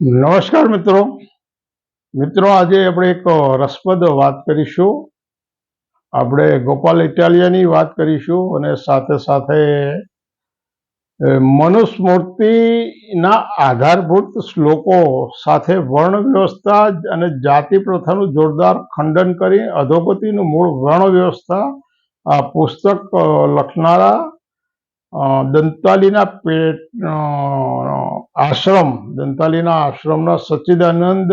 નમસ્કાર મિત્રો. મિત્રો, આજે આપણે એક રસપ્રદ વાત કરીશું. આપણે ગોપાલ ઇટાલિયાની વાત કરીશું અને સાથે સાથે મનુસ્મૃતિના આધારભૂત શ્લોકો સાથે વર્ણ વ્યવસ્થા અને જાતિ પ્રથાનું જોરદાર ખંડન કરી અધોગતિનું મૂળ વર્ણ વ્યવસ્થા આ પુસ્તક લખનારા દંતાલીના પેટ આશ્રમ, દંતાલીના આશ્રમના સચ્ચિદાનંદ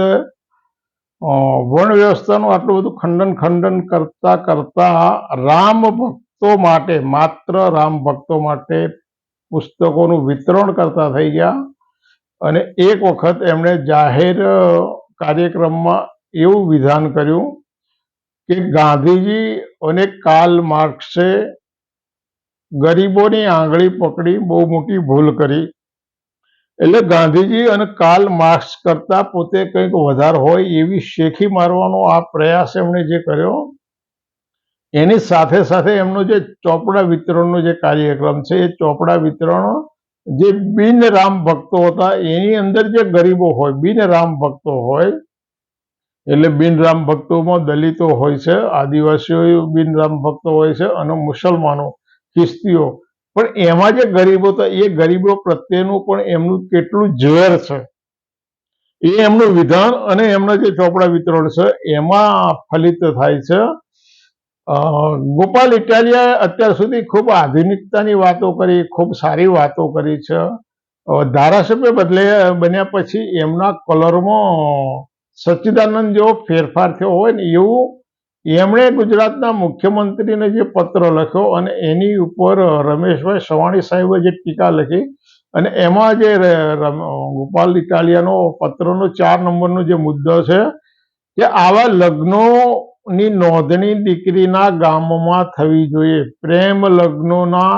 વર્ણ વ્યવસ્થાનું આટલું બધું ખંડન ખંડન કરતા કરતા રામ ભક્તો માટે, માત્ર રામ ભક્તો માટે પુસ્તકોનું વિતરણ કરતા થઈ ગયા. અને એક વખત એમણે જાહેર કાર્યક્રમમાં એવું વિધાન કર્યું કે ગાંધીજી અને કાલ માર્ક્સે ગરીબોની આંગળી પકડી બહુ મોટી ભૂલ કરી. એટલે ગાંધીજી અને કાલ માર્ક્સ કરતા પોતે કંઈક વધારે હોય એવી શેખી મારવાનો આ પ્રયાસ એમણે જે કર્યો, એની સાથે સાથે એમનો જે ચોપડા વિતરણનો જે કાર્યક્રમ છે, એ ચોપડા વિતરણ જે બિન રામ ભક્તો હતા, એની અંદર જે ગરીબો હોય બિન રામ ભક્તો હોય, એટલે બિન રામ ભક્તોમાં દલિતો હોય છે, આદિવાસીઓ બિન રામ ભક્તો હોય છે અને મુસલમાનો ખ્રિસ્તીઓ પણ એમાં જે ગરીબો હતા, એ ગરીબો પ્રત્યેનું પણ એમનું કેટલું ઝેર છે. એ એમનું વિધાન અને એમના જે ચોપડા વિતરણ છે, એમાં ફલિત થાય છે. ગોપાલ ઇટાલિયાએ અત્યાર સુધી ખૂબ આધુનિકતાની વાતો કરી, ખૂબ સારી વાતો કરી છે. ધારાસભ્ય બદલે બન્યા પછી એમના કલરમાં સચ્ચિદાનંદ જેવો ફેરફાર થયો હોય ને, એવું એમણે ગુજરાતના મુખ્યમંત્રીને જે પત્ર લખ્યો અને એની ઉપર રમેશભાઈ સવાણી સાહેબે જે ટીકા લખી અને એમાં જે ગોપાલ ઇટાલિયાનો પત્રનો ચાર નંબરનો જે મુદ્દો છે કે આવા લગ્નોની નોંધણી દીકરીના ગામમાં થવી જોઈએ. પ્રેમ લગ્નોના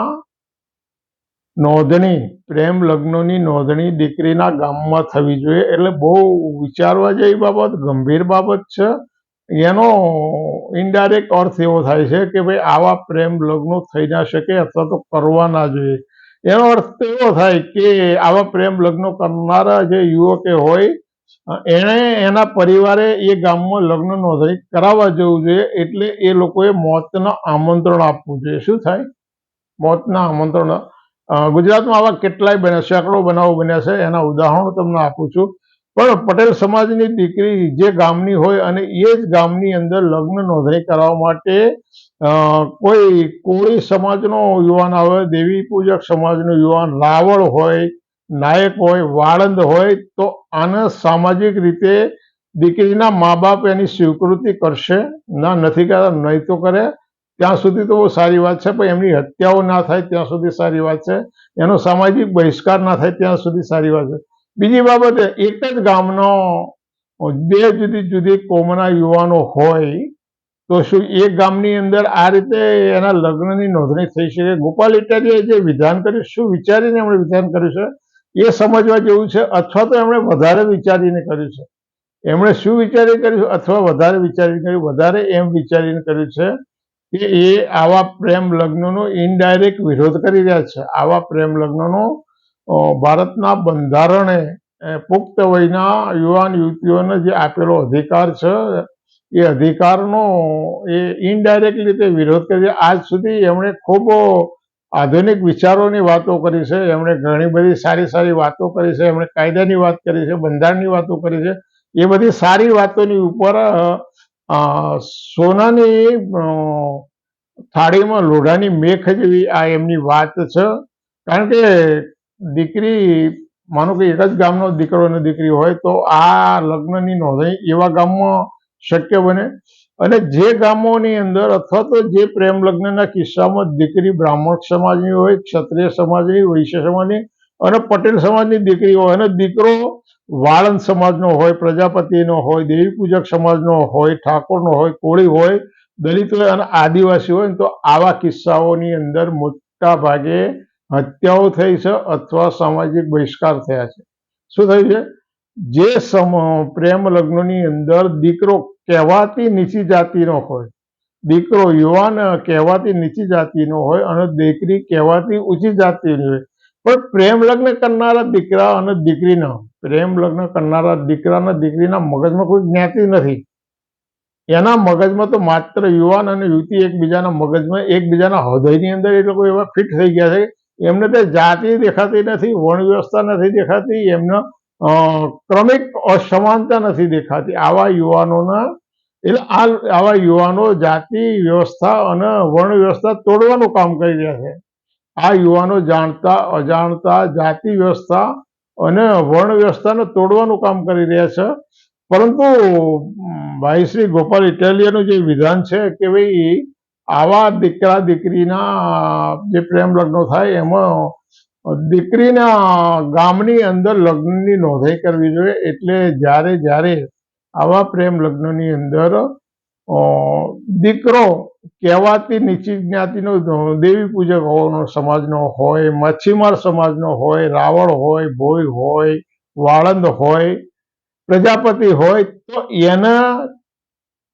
નોંધણી, પ્રેમ લગ્નોની નોંધણી દીકરીના ગામમાં થવી જોઈએ. એટલે બહુ વિચારવા જેવી બાબત, ગંભીર બાબત છે. એનો ઇનડાયરેક્ટ અર્થ એવો થાય છે કે ભાઈ આવા પ્રેમ લગ્નો થઈ ના શકે અથવા તો કરવા ના જોઈએ. એનો અર્થ એવો થાય કે આવા પ્રેમ લગ્નો કરનારા જે યુવકે હોય, એણે એના પરિવારે એ ગામમાં લગ્ન નોંધણી કરાવવા જવું જોઈએ એટલે એ લોકોએ મોતના આમંત્રણ આપવું જોઈએ. શું થાય? મોતના આમંત્રણ. ગુજરાતમાં આવા કેટલાય બન્યા, સેંકડો બનાવો બન્યા છે. એના ઉદાહરણો તમને આપું છું. પણ પટેલ સમાજની દીકરી જે ગામની હોય અને એ જ ગામની અંદર લગ્ન નોંધણી કરાવવા માટે કોઈ કોળી સમાજનો યુવાન આવે, દેવી પૂજક સમાજનો યુવાન, રાવળ હોય, નાયક હોય, વાળંદ હોય, તો આને સામાજિક રીતે દીકરીના મા બાપ એની સ્વીકૃતિ કરશે. ના, નથી કરતા નહીં તો કરે. ત્યાં સુધી તો બહુ સારી વાત છે, પણ એમની હત્યાઓ ના થાય ત્યાં સુધી સારી વાત છે. એનો સામાજિક બહિષ્કાર ના થાય ત્યાં સુધી સારી વાત છે. બીજી બાબત એક જ ગામનો બે જુદી જુદી કોમના યુવાનો હોય, તો શું એ ગામની અંદર આ રીતે એના લગ્નની નોંધણી થઈ શકે? ગોપાલ ઇટાલિયાએ જે વિધાન કર્યું, શું વિચારીને એમણે વિધાન કર્યું છે? એ સમજવા જેવું છે અથવા તો એમણે વધારે વિચારીને કર્યું છે? એમણે શું વિચારી કર્યું અથવા વધારે વિચારીને કર્યું? વધારે એમ વિચારીને કર્યું છે કે એ આવા પ્રેમ લગ્નનો ઇનડાયરેક્ટ વિરોધ કરી રહ્યા છે. આવા પ્રેમ લગ્નનો ભારતના બંધારણે પુખ્ત વયના યુવાન યુવતીઓને જે આપેલો અધિકાર છે, એ અધિકારનો, એ ઇનડાયરેક્ટ રીતે વિરોધ કરી આજ સુધી એમણે ખૂબ આધુનિક વિચારોની વાતો કરી છે. એમણે ઘણી બધી સારી સારી વાતો કરી છે. એમણે કાયદાની વાત કરી છે, બંધારણની વાતો કરી છે. એ બધી સારી વાતોની ઉપર સોનાની થાળીમાં લોઢાની મેખ જેવી આ એમની વાત છે. કારણ કે દીકરી, માનો કે એક જ ગામનો દીકરો અને દીકરી હોય તો આ લગ્નની નોંધણી એવા ગામમાં શક્ય બને. અને જે ગામોની અંદર અથવા તો જે પ્રેમ લગ્નના કિસ્સામાં દીકરી બ્રાહ્મણ સમાજની હોય, ક્ષત્રિય સમાજની, વૈશ્ય સમાજની અને પટેલ સમાજની દીકરી હોય અને દીકરો વાળંદ સમાજનો હોય, પ્રજાપતિનો હોય, દેવી પૂજક સમાજનો હોય, ઠાકોરનો હોય, કોળી હોય, દલિત અને આદિવાસી હોય તો આવા કિસ્સાઓની અંદર મોટા ભાગે હત્યાઓ થઈ છે અથવા સામાજિક બહિષ્કાર થયા છે. શું થયું છે? જે સમ, પ્રેમ લગ્નની અંદર દીકરો કહેવાતી નીચી જાતિનો હોય, દીકરો યુવાન કહેવાતી નીચી જાતિનો હોય અને દીકરી કહેવાતી ઊંચી જાતિની હોય. પણ પ્રેમ લગ્ન કરનારા દીકરા અને દીકરીના, પ્રેમ લગ્ન કરનારા દીકરાના દીકરીના મગજમાં કોઈ જ્ઞાતિ નથી. એના મગજમાં તો માત્ર યુવાન અને યુવતી એકબીજાના મગજમાં એકબીજાના હૃદયની અંદર એ લોકો એવા ફિટ થઈ ગયા છે એમને તે જાતિ દેખાતી નથી વર્ણ વ્યવસ્થા નથી દેખાતી, એમને ક્રમિક અસમાનતા નથી દેખાતી. આવા યુવાનોના, એટલે આ, આવા યુવાનો જાતિ, વ્યવસ્થા અને વર્ણ વ્યવસ્થા તોડવાનું કામ કરી રહ્યા છે. આ યુવાનો જાણતા, અજાણતા, જાતિ વ્યવસ્થા અને વર્ણ વ્યવસ્થાને તોડવાનું કામ કરી રહ્યા છે. પરંતુ ભાઈ શ્રી ગોપાલ ઇટાલિયાનું જે વિધાન છે કે ભાઈ આવા દીકરા દીકરીના જે પ્રેમ લગ્નો થાય એમાં દીકરીના ગામની અંદર લગ્નની નોંધાઈ કરવી જોઈએ. એટલે જ્યારે જ્યારે આવા પ્રેમ લગ્નની અંદર દીકરો કહેવાતી નીચી જ્ઞાતિનો, દેવી પૂજક હોવાનો સમાજનો હોય, મચ્છીમાર સમાજનો હોય રાવળ હોય, ભોય હોય, વાળંદ હોય, પ્રજાપતિ હોય, તો એના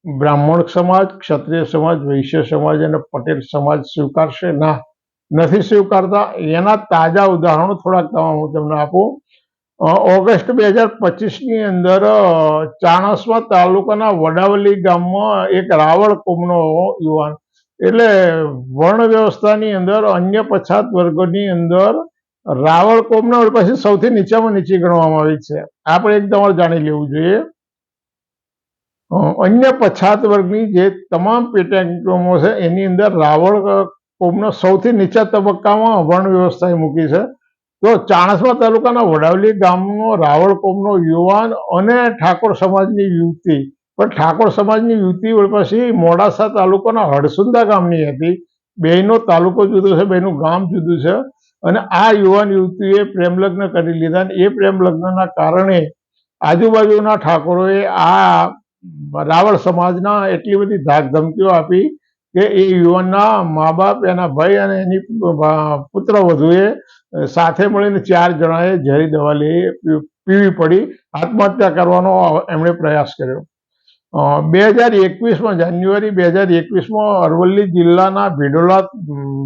બ્રાહ્મણ સમાજ, ક્ષત્રિય સમાજ, વૈશ્ય સમાજ અને પટેલ સમાજ સ્વીકારશે ના. નથી સ્વીકારતા. એના તાજા ઉદાહરણો થોડાક તમામ હું તમને આપું. ઓગસ્ટ બે હજાર પચીસની અંદર ચાણસ્મા તાલુકાના વડાવલી ગામમાં એક રાવળ કોમનો યુવાન એટલે વર્ણ વ્યવસ્થાની અંદર અન્ય પછાત વર્ગોની અંદર રાવળ કોમના, પછી સૌથી નીચામાં નીચી ગણવામાં આવી છે. આપણે એક તમારે જાણી લેવું જોઈએ. અન્ય પછાત વર્ગની જે તમામ પેટા છે, એની અંદર રાવળ કોમનો સૌથી નીચા તબક્કામાં વર્ણ વ્યવસ્થાએ મૂકી છે. તો ચાણસ્મા તાલુકાના વડાવલી ગામનો રાવળ કોમનો યુવાન અને ઠાકોર સમાજની યુવતી, પણ ઠાકોર સમાજની યુવતી પછી મોડાસા તાલુકાના હડસુંદા ગામની હતી. બેયનો તાલુકો જુદો છે બેનું ગામ જુદું છે અને આ યુવાન યુવતીએ પ્રેમ લગ્ન કરી લીધા અને એ પ્રેમ લગ્નના કારણે આજુબાજુના ઠાકોરોએ આ રાવળ સમાજના એટલી બધી ધાક ધમકીઓ આપી કે એ યુવાનના મા બાપ એના ભાઈ અને એની પુત્ર વધુએ સાથે મળીને ચાર જણાએ ઝેરી દવા લઈ પીવી પડી. આત્મહત્યા કરવાનો એમણે પ્રયાસ કર્યો. બે હજાર એકવીસમાં, જાન્યુઆરી બે હજાર એકવીસમાં અરવલ્લી જિલ્લાના ભિલોડા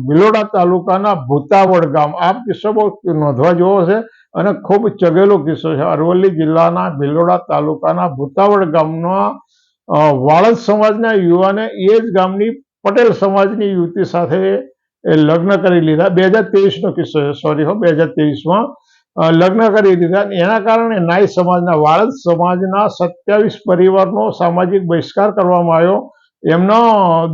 ભિલોડા તાલુકાના ભૂતાવડ ગામ, આ કિસ્સો બહુ નોંધવા જેવો છે અને ખૂબ ચગેલો કિસ્સો છે. અરવલ્લી જિલ્લાના ભિલોડા તાલુકાના ભૂતાવડ ગામના વાળદ સમાજના યુવાને એ જ ગામની પટેલ સમાજની યુવતી સાથે લગ્ન કરી લીધા. બે હજાર તેવીસનો કિસ્સો છે. સોરી હો, બે હજાર તેવીસમાં લગ્ન કરી દીધા એના કારણે નાઈ સમાજના, વાળંદ સમાજના સત્યાવીસ પરિવારનો સામાજિક બહિષ્કાર કરવામાં આવ્યો. એમનો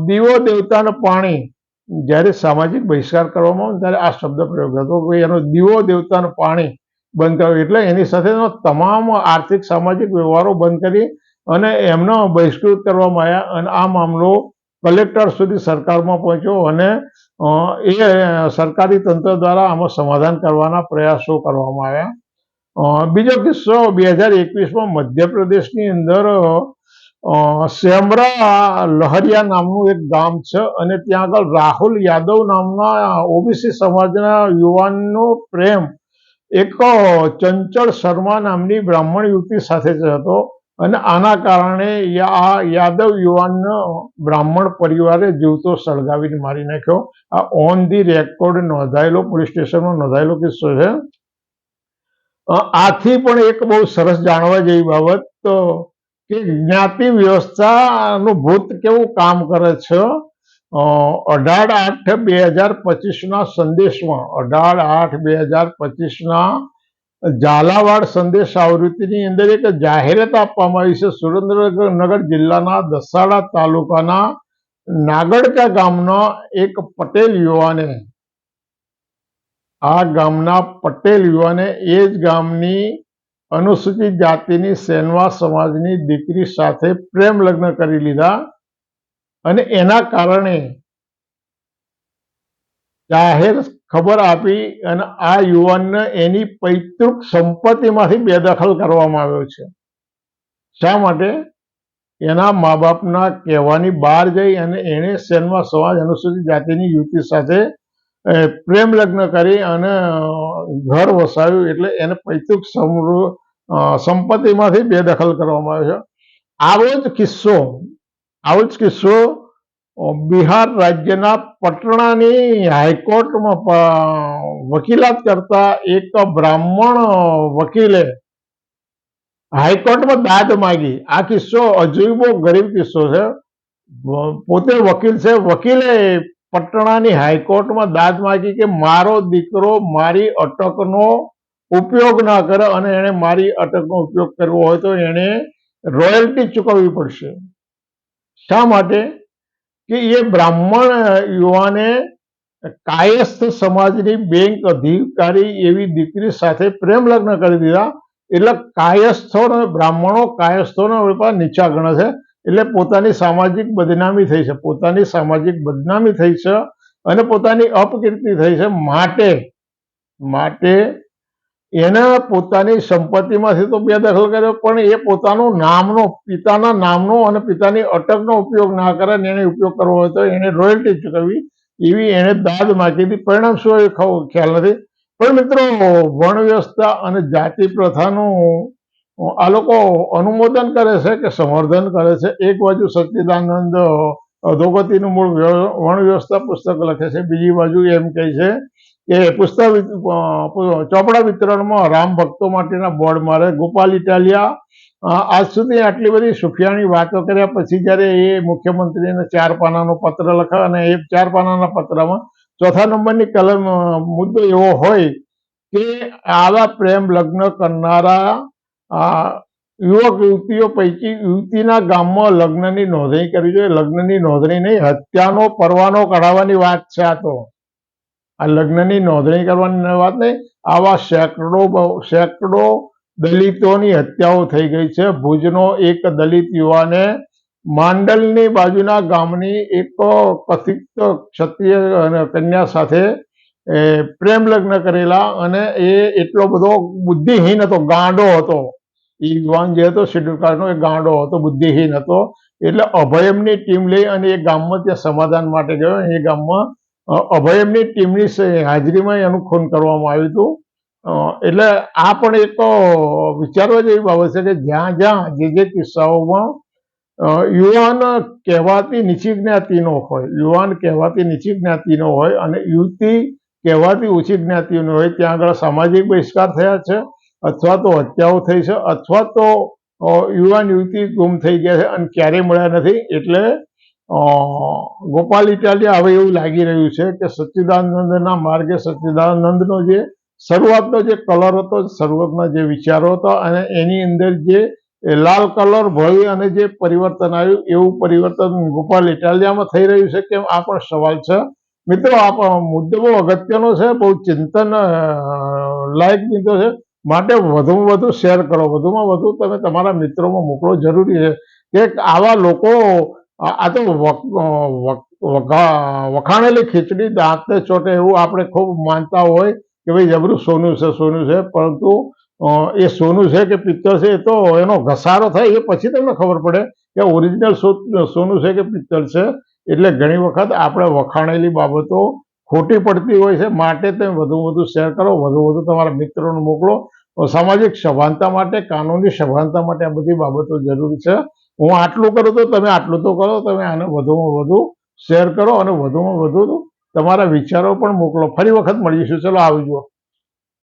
દીવો દેવતાનું પાણી જ્યારે સામાજિક બહિષ્કાર કરવામાં આવે ત્યારે આ શબ્દ પ્રયોગ હતો કે એનો દીવો દેવતાનું પાણી બંધ કર્યો. એટલે એની સાથેનો તમામ આર્થિક, સામાજિક વ્યવહારો બંધ કરી અને એમનો બહિષ્કૃત કરવામાં આવ્યા અને આ મામલો કલેક્ટર સુધી સરકારમાં પહોંચ્યો અને એ સરકારી તંત્ર દ્વારા આમાં સમાધાન કરવાના પ્રયાસો કરવામાં આવ્યા. બીજો કિસ્સો બે હજાર એકવીસમાં મધ્યપ્રદેશની અંદર સેમરા લહરિયા નામનું એક ગામ છે અને ત્યાં આગળ રાહુલ યાદવ નામના ઓબીસી સમાજના યુવાનનો પ્રેમ એક ચંચળ શર્મા નામની બ્રાહ્મણ યુવતી સાથે જ હતો. અને આના કારણે આ યાદવ યુવાનનો બ્રાહ્મણ પરિવારે જીવતો સળગાવીને મારી નાખ્યો. આ ઓન ધી રેકોર્ડ નોંધાયેલો પોલીસ સ્ટેશનમાં નોંધાયેલો કિસ્સો છે. આથી પણ એક બહુ સરસ જાણવા જેવી બાબત, તો કે જ્ઞાતિ વ્યવસ્થાનું ભૂત કેવું કામ કરે છે? અઢાર આઠ બે હજાર પચીસના સંદેશમાં, અઢાર આઠ બે હજાર પચીસના ઝાલાવાડ સંદેશ આવૃત્તિની અંદર એક જાહેરાત આપવામાં આવી છે. સુરેન્દ્રનગર જિલ્લાના દસાડા તાલુકાના નાગડકા ગામનો એક પટેલ યુવાને, આ ગામના પટેલ યુવાને એ જ ગામની અનુસૂચિત જાતિની સેનવા સમાજની દીકરી સાથે પ્રેમ લગ્ન કરી લીધા અને એના કારણે જાહેર ખબર આપી અને આ યુવાનને એની પૈતૃક સંપત્તિમાંથી બેદખલ કરવામાં આવ્યો છે. શા માટે? એના મા બાપના કહેવાની બહાર જઈ અને એણે સેનમાં સમાજ અનુસૂચિત જાતિની યુવતી સાથે પ્રેમ લગ્ન કરી અને ઘર વસાવ્યું એટલે એને પૈતૃક સંપત્તિમાંથી બેદખલ કરવામાં આવ્યો છે. આવો જ કિસ્સો, આવો જ કિસ્સો બિહાર રાજ્યના પટણાની હાઈકોર્ટમાં વકીલાત કરતા એક બ્રાહ્મણ વકીલે હાઈકોર્ટમાં દાદ માગી. આ કિસ્સો અજીબો ગરીબ કિસ્સો છે. પોતે વકીલ છે. વકીલે પટણાની હાઈકોર્ટમાં દાદ માગી કે મારો દીકરો મારી અટકનો ઉપયોગ ના કરે અને એને મારી અટકનો ઉપયોગ કરવો હોય તો એને રોયલ્ટી ચૂકવવી પડશે. શા માટે? કે એ બ્રાહ્મણ યુવાને કાયસ્થ સમાજની બેંક અધિકારી એવી દીકરી સાથે પ્રેમ લગ્ન કરી દીધા. એટલે કાયસ્થો બ્રાહ્મણો કાયસ્થોનો વેપાર નીચા ગણે છે. એટલે પોતાની સામાજિક બદનામી થઈ છે. પોતાની સામાજિક બદનામી થઈ છે અને પોતાની અપકીર્તિ થઈ છે માટે. માટે એના પોતાની સંપત્તિમાંથી તો બે દખલ કર્યો, પણ એ પોતાનું નામનો, પિતાના નામનો અને પિતાની અટકનો ઉપયોગ ના કરે અને એને ઉપયોગ કરવો હોય તો એને રોયલ્ટી ચૂકવવી. એવી એને દાદ માગી હતી. પરિણામ શું એ ખ્યાલ નથી. પણ મિત્રો વણ વ્યવસ્થા અને જાતિ પ્રથાનું, આ લોકો અનુમોદન કરે છે કે સંવર્ધન કરે છે? એક બાજુ સચ્ચિદાનંદ અધોગતિનું મૂળ વર્ણ વ્યવસ્થા પુસ્તક લખે છે. બીજી બાજુ એમ કહે છે કે પુસ્તક ચોપડા વિતરણમાં રામ ભક્તો માટેના બોર્ડ મારે. ગોપાલ ઇટાલિયા આજ સુધી આટલી બધી સુખિયાણી વાતો કર્યા પછી જ્યારે એ મુખ્યમંત્રીને ચાર પાનાનો પત્ર લખે અને એ ચાર પાનાના પત્રમાં ચોથા નંબરની કલમ મુદ્દો એવો હોય કે આવા પ્રેમ લગ્ન કરનારા યુવક યુવતીઓ પૈકી યુવતીના ગામમાં લગ્નની નોંધણી કરવી જોઈએ. લગ્નની નોંધણી નહીં, હત્યાનો પરવાનો કઢાવવાની વાત છે આ તો. આ લગ્નની નોંધણી કરવાની વાત નહીં, આવા સેંકડો સેંકડો દલિતોની હત્યાઓ થઈ ગઈ છે. ભુજનો એક દલિત યુવાને માંડલની બાજુના ગામની એક કથિત ક્ષત્રિય કન્યા સાથે પ્રેમ લગ્ન કરેલા અને એ એટલો બધો બુદ્ધિહીન હતો, ગાંડો હતો. એ યુવાન જે હતો શેડ્યુલ કાસ્ટનો એ ગાંડો હતો, બુદ્ધિહીન હતો. એટલે અભયમની ટીમ લઈ અને એ ગામમાં ત્યાં સમાધાન માટે ગયો. એ ગામમાં અભયમની ટીમની હાજરીમાં એનું ખૂન કરવામાં આવ્યું હતું. એટલે આ પણ એક વિચારવા જેવી બાબત છે કે જ્યાં જ્યાં જે જે કિસ્સાઓમાં યુવાન કહેવાતી નીચી જ્ઞાતિનો હોય, યુવાન કહેવાતી નીચી જ્ઞાતિનો હોય અને યુવતી કહેવાતી ઊંચી જ્ઞાતિનો હોય, ત્યાં આગળ સામાજિક બહિષ્કાર થયા છે. અથવા તો હત્યાઓ થઈ છે, અથવા તો યુવાન યુવતી ગુમ થઈ ગયા છે અને ક્યારેય મળ્યા નથી એટલે ગોપાલ ઇટાલિયા હવે એવું લાગી રહ્યું છે કે સચ્ચિદાનંદના માર્ગે સચ્ચિદાનંદનો જે શરૂઆતનો જે કલર હતો, શરૂઆતના જે વિચારો હતા અને એની અંદર જે લાલ કલર ભળી અને જે પરિવર્તન આવ્યું, એવું પરિવર્તન ગોપાલ ઇટાલિયામાં થઈ રહ્યું છે કે આ પણ સવાલ છે. મિત્રો, આ મુદ્દો અગત્યનો છે, બહુ ચિંતન લાયક મુદ્દો છે. માટે વધુમાં વધુ શેર કરો. વધુમાં વધુ તમે તમારા મિત્રોમાં મોકલો. જરૂરી છે કે આવા લોકો, આ તો વખાણેલી ખીચડી, દાંતને ચોટે એવું આપણે ખૂબ માનતા હોય કે ભાઈ જબરું સોનું છે સોનું છે. પરંતુ એ સોનું છે કે પિત્તળ છે એ તો એનો ઘસારો થાય એ પછી તમને ખબર પડે કે ઓરિજિનલ સોનું છે કે પિત્તળ છે. એટલે ઘણી વખત આપણે વખાણેલી બાબતો ખોટી પડતી હોય છે, માટે તમે વધુ વધુ શેર કરો, વધુ વધુ તમારા મિત્રોને મોકલો. સામાજિક સભાનતા માટે, કાનૂની સભાનતા માટે આ બધી બાબતો જરૂરી છે. હું આટલું કરું તો તમે આટલું તો કરો, તમે આને વધુમાં વધુ શેર કરો અને વધુમાં વધુ તમારા વિચારો પણ મોકલો. ફરી વખત મળીશું. ચલો, આવજો.